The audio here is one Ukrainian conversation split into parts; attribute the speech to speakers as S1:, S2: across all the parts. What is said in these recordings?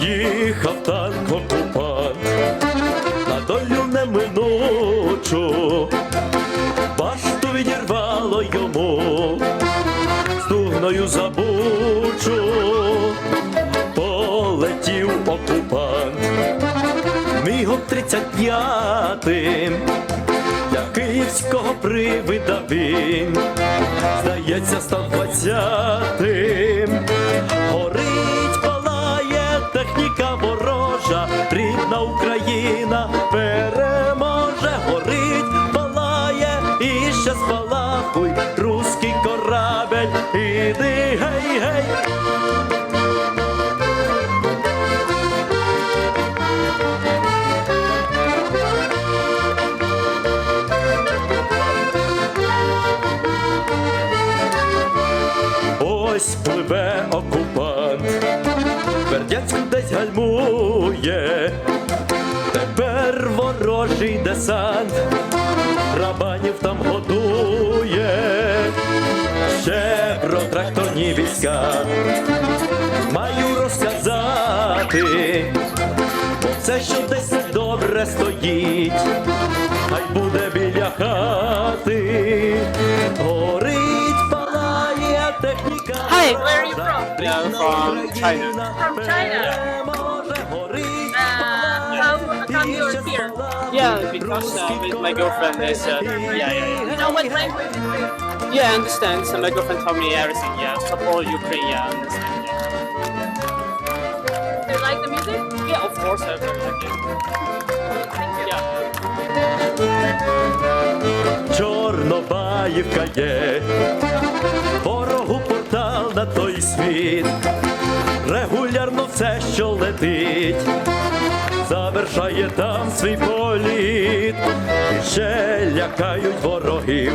S1: Їхав танк окупант на долю неминучу, башту відірвало йому, стугною забучу, полетів окупант, мігом 35-тим, для київського привида він, здається, став двадцятим. Україна переможе, горить, палає і ще спалахуй, руський корабель, іди гей, гей. Ось пливе окупант, Бердянську ворожий десант, рабанів там годує, ще про тракторні війська маю розказати, бо все, що десь недобре стоїть, хай буде біля хати, горить, палає техніка.
S2: Hi.
S3: Where are you from?
S2: Yeah, I'm from China.
S3: From China. Uh, you're here?
S2: Yeah, because uh, with my girlfriend is uh, yeah, yeah, yeah.
S3: You know what language?
S2: Yeah, I understand. So my girlfriend told me everything. Yeah, support Ukraine. Yeah, I understand. Yeah,
S3: Do you like the music?
S2: yeah of course. I very like it.
S3: Thank you.
S2: Yeah.
S1: Чорнобаївка є, ворогу портал на той світ, регулярно все, що летить, завершає там свій політ, і ще лякають ворогів,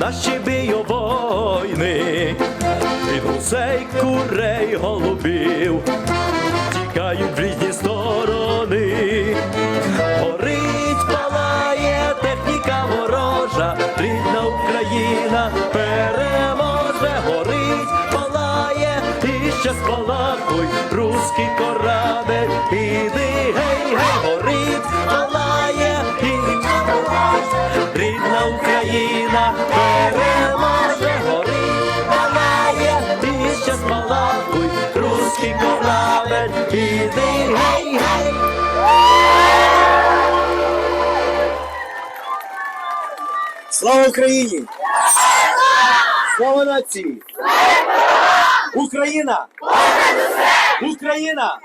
S1: наші бійовойни, від гусей, курей, голубів, тікають в різні сторони, горить, палає техніка ворожа, рідна Україна переможе, горить, палає, і ще спалахуй, руський корабель, іди, гей, гей, горить, палає, і рідна Україна переможе, горить, палає, і ще спалахуй, руський корабель, іди, гей, гей.
S4: Слава Україні! Слава нації! Україна! Україна!